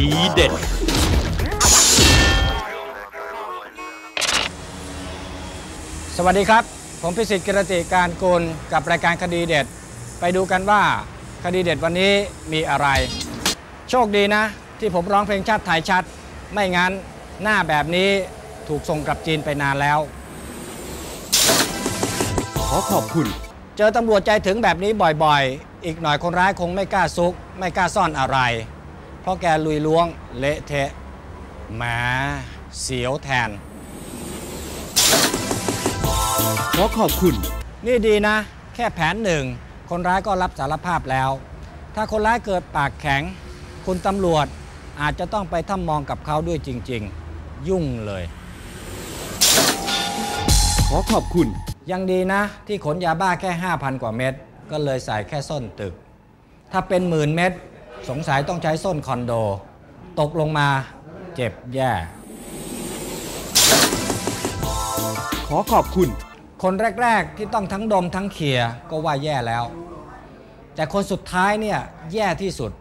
ดีเด็ด สวัสดีครับ ผมพิสิทธิ์กิรติการกุลกับรายการคดีเด็ด ไปดูกันว่าคดีเด็ดวันนี้มีอะไร โชคดีนะ ที่ผมร้องเพลงชาติไทยชัด ไม่งั้นหน้าแบบนี้ถูกส่งกลับจีนไปนานแล้ว ขอขอบคุณ เจอตำรวจใจถึงแบบนี้บ่อยๆ อีกหน่อยคนร้ายคงไม่กล้าซุก ไม่กล้าซ่อนอะไรเพ ราะแกลุยล้วงเละเทะแหมเสียวแทน ขอขอบคุณ นี่ดีนะ แค่แผนหนึ่ง คนร้ายก็รับสารภาพแล้ว ถ้าคนร้ายเกิดปากแข็ง คุณตำรวจอาจจะต้องไปทำมองกับเขาด้วยจริง ๆ ยุ่งเลย ขอขอบคุณ ยังดีนะ ที่ขนยาบ้าแค่ 5,000 กว่าเม็ดก็เลยใส่แค่ส้นตึก ถ้าเป็นหมื่นเม็ด สงสัยต้องใช้ส้นคอนโด ตกลงมาเจ็บแย่ ขอขอบคุณ คนแรก ๆ ที่ต้องทั้งดมทั้งเขี่ยก็ว่าแย่แล้ว แต่คนสุดท้ายเนี่ยแย่ที่สุด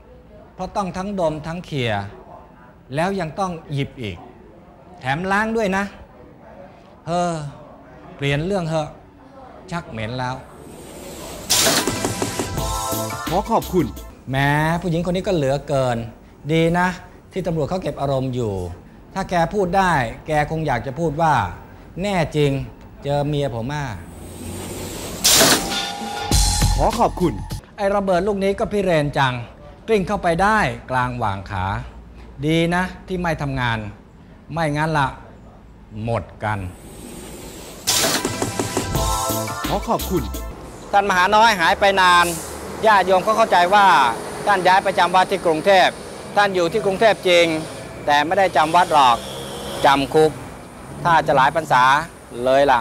เพราะต้องทั้งดมทั้งเขี่ยแล้วยังต้องหยิบอีก แถมล้างด้วยนะเฮ้อเปลี่ยนเรื่องเถอะชักเหม็นแล้ว ขอขอบคุณ แม้ผู้หญิงคนนี้ก็เหลือเกิน ดีนะ ที่ตำรวจเขาเก็บอารมณ์อยู่ ถ้าแกพูดได้ แกคงอยากจะพูดว่า แน่จริง เจอเมียผมอะขอขอบคุณ ไอ้ระเบิดลูกนี้ก็พิเรนจัง กลิ้งเข้าไปได้กลางหว่างขา ดีนะที่ไม่ทำงาน ไม่งั้นละหมดกัน ขอขอบคุณ ท่านมหาน้อยหายไปนาน ญาติโยมก็เข้าใจว่าท่านย้ายไปจำวัดที่กรุงเทพ ท่านอยู่ที่กรุงเทพจริง แต่ไม่ได้จำวัดหรอกจำคุก ถ้าจะหลายพรรษาเลยล่ะ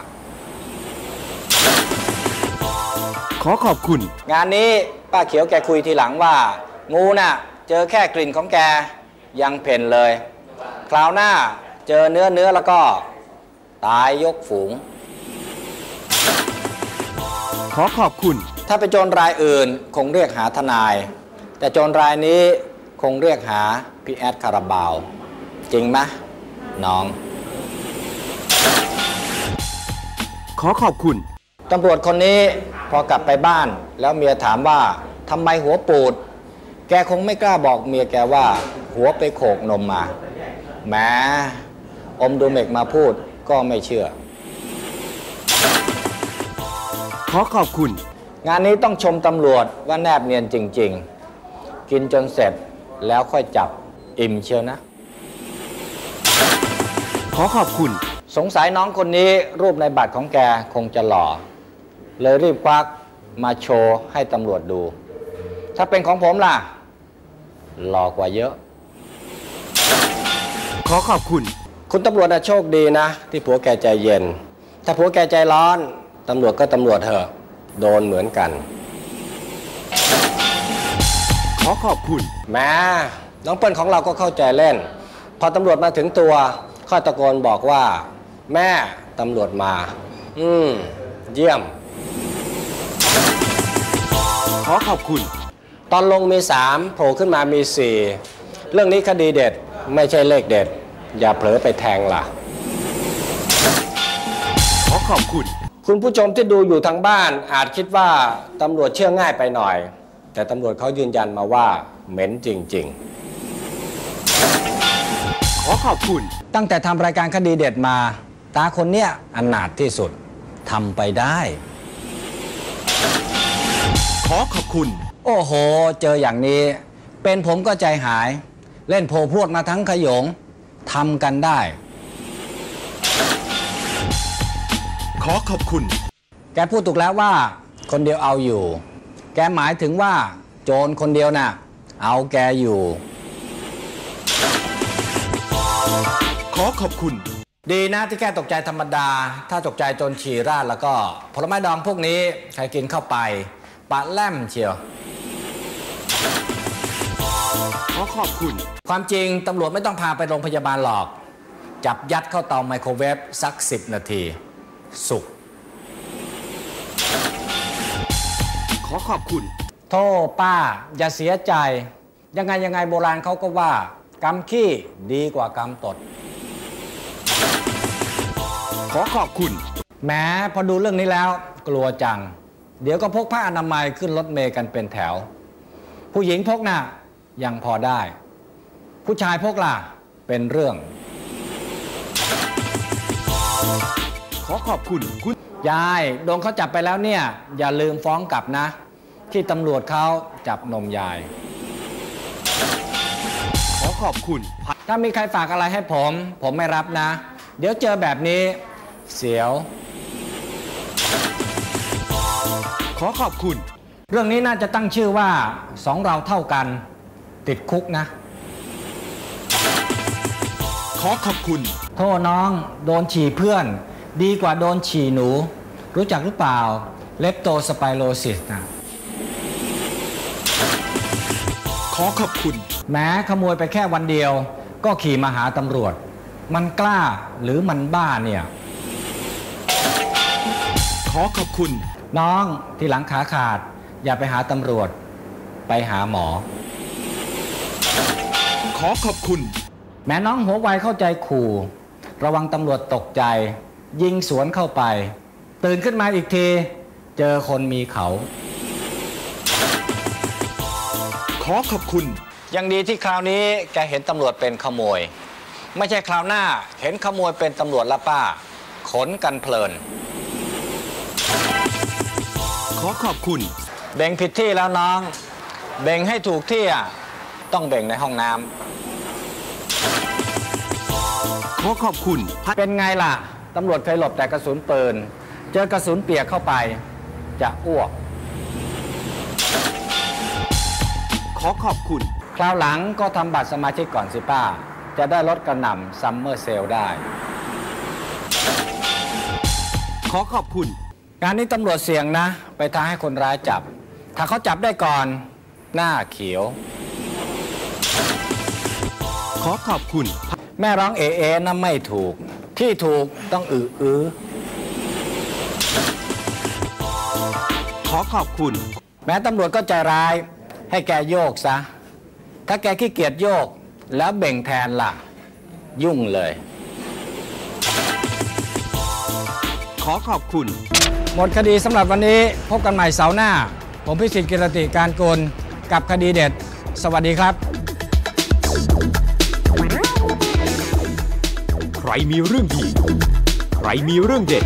ขอขอบคุณ งานนี้ป้าเขียวแกคุยทีหลังว่า งูน่ะ เจอแค่กลิ่นของแกยังเพ่นเลย คราวหน้าเจอเนื้อเนื้อแล้วก็ ตายยกฝูง ขอขอบคุณ ถ้าเป็นโจรรายอื่นคงเรียกหาทนาย แต่โจรรายนี้คงเรียกหาพี่แอดคาราบาว จริงไหมน้อง ขอขอบคุณตำรวจคนนี้พอกลับไปบ้าน แล้วเมียถามว่าทำไมหัวปูด แกคงไม่กล้าบอกเมียแกว่า หัวไปโขกนมมาแหม้อมดูเมกมาพูดก็ไม่เชื่อ ขอขอบคุณ งานนี้ต้องชมตำรวจว่าแนบเนียนจริง ๆ กินจนเสร็จแล้วค่อยจับอิ่มเชียวนะ ขอขอบคุณ สงสัยน้องคนนี้รูปในบัตรของแกคงจะหล่อ เลยรีบควักมาโชว์ให้ตำรวจดู ถ้าเป็นของผมล่ะ หล่อกว่าเยอะ ขอขอบคุณ คุณตำรวจน่ะโชคดีนะ ที่ผัวแกใจเย็น ถ้าผัวแกใจร้อน ตำรวจก็ตำรวจเถอะ โดนเหมือนกัน ขอขอบคุณ แม้น้องเปิ้ลของเราก็เข้าใจเล่น พอตำรวจมาถึงตัวข้อตะโกนบอกว่า แม่ตำรวจมา อืม เยี่ยม ขอขอบคุณ ตอนลงมีสามโผล่ขึ้นมามีสี่เรื่องนี้คดีเด็ดไม่ใช่เลขเด็ด อย่าเผลอไปแทงล่ะ ขอขอบคุณ คุณผู้ชมที่ดูอยู่ทางบ้าน อาจคิดว่าตำรวจเชื่อง่ายไปหน่อย แต่ตำรวจเขายืนยันมาว่าเหม็นจริงขอขอบคุณๆตั้งแต่ทำรายการคดีเด็ดมา ตาคนเนี้ยอนาถที่สุดทำไปได้ ขอขอบคุณ โอ้โห เจออย่างนี้ เป็นผมก็ใจหาย เล่นโพพวดมาทั้งขยงทำกันได้ ขอขอบคุณ แกพูดถูกแล้วว่า คนเดียวเอาอยู่ แกหมายถึงว่า โจรคนเดียวน่ะ เอาแกอยู่ ขอขอบคุณ ดีนะที่แค่ตกใจธรรมดา ถ้าตกใจจนฉี่ราดแล้วก็ ผลไม้ดองพวกนี้ใครกินเข้าไปปะแล่มเชียว ขอขอบคุณ ความจริงตำรวจไม่ต้องพาไปโรงพยาบาลหรอก จับยัดเข้าเตาไมโครเวฟสักสิบนาที สุกขอขอบคุณ โทษป้า อย่าเสียใจ ยังไงยังไงโบราณเขาก็ว่ากำขี้ดีกว่ากำตด ขอขอบคุณ แม้พอดูเรื่องนี้แล้ว กลัวจัง เดี๋ยวก็พกผ้าอนามัยขึ้นรถเมย์กันเป็นแถว ผู้หญิงพกน่ะยังพอได้ ผู้ชายพกล่ะ เป็นเรื่อง ขอขอบคุณคุณยายโดนเขาจับไปแล้วเนี่ย อย่าลืมฟ้องกลับนะ ที่ตำรวจเขาจับนมยาย ขอขอบคุณ ถ้ามีใครฝากอะไรให้ผม ผมไม่รับนะ เดี๋ยวเจอแบบนี้ เสียว ขอขอบคุณ เรื่องนี้น่าจะตั้งชื่อว่าสองเราเท่ากัน ติดคุกนะ ขอขอบคุณ โทษน้อง โดนฉี่เพื่อน ดีกว่าโดนฉี่หนู รู้จักหรือเปล่าเลปโตสไปโรซิสนะขอขอบคุณ แม้ขโมยไปแค่วันเดียว ก็ขี่มาหาตำรวจ มันกล้าหรือมันบ้าเนี่ย ขอขอบคุณ น้องที่หลังขาขาด อย่าไปหาตำรวจ ไปหาหมอ ขอขอบคุณ แม้น้องหัวไวเข้าใจขู่ ระวังตำรวจตกใจ ยิงสวนเข้าไป ตื่นขึ้นมาอีกที เจอคนมีเขา ขอขอบคุณ ยังดีที่คราวนี้แกเห็นตำรวจเป็นขโมย ไม่ใช่คราวหน้าเห็นขโมยเป็นตำรวจละป้า ขนกันเพลิน ขอขอบคุณ เบ่งผิดที่แล้วน้อง เบ่งให้ถูกที่อะต้องเบ่งในห้องน้ำขอขอบคุณ เป็นไงล่ะ ตำรวจเคยหลบแต่กระสุนปืน เจอกระสุนเปียกเข้าไปจะอ้วก ขอขอบคุณ คราวหลังก็ทำบัตรสมาชิกก่อนสิป้า จะได้ลดกระหน่ำซัมเมอร์เซลได้ ขอขอบคุณ งานนี้ตำรวจเสี่ยงนะ ไปท้าให้คนร้ายจับ ถ้าเขาจับได้ก่อน หน้าเขียว ขอขอบคุณ แม่ร้องเอเอนะไม่ถูก ที่ถูกต้องอืออือขอขอบคุณ แม้ตำรวจก็ใจร้าย ให้แกโยกซะ ถ้าแกขี้เกียจโยก แล้วเบ่งแทนล่ะ ยุ่งเลย ขอขอบคุณ หมดคดีสำหรับวันนี้พบกันใหม่เสาร์หน้า ผมพิสิทธิ์กิรติการกลกับคดีเด็ด สวัสดีครับ ใครมีเรื่องดี ใครมีเรื่องเด็ด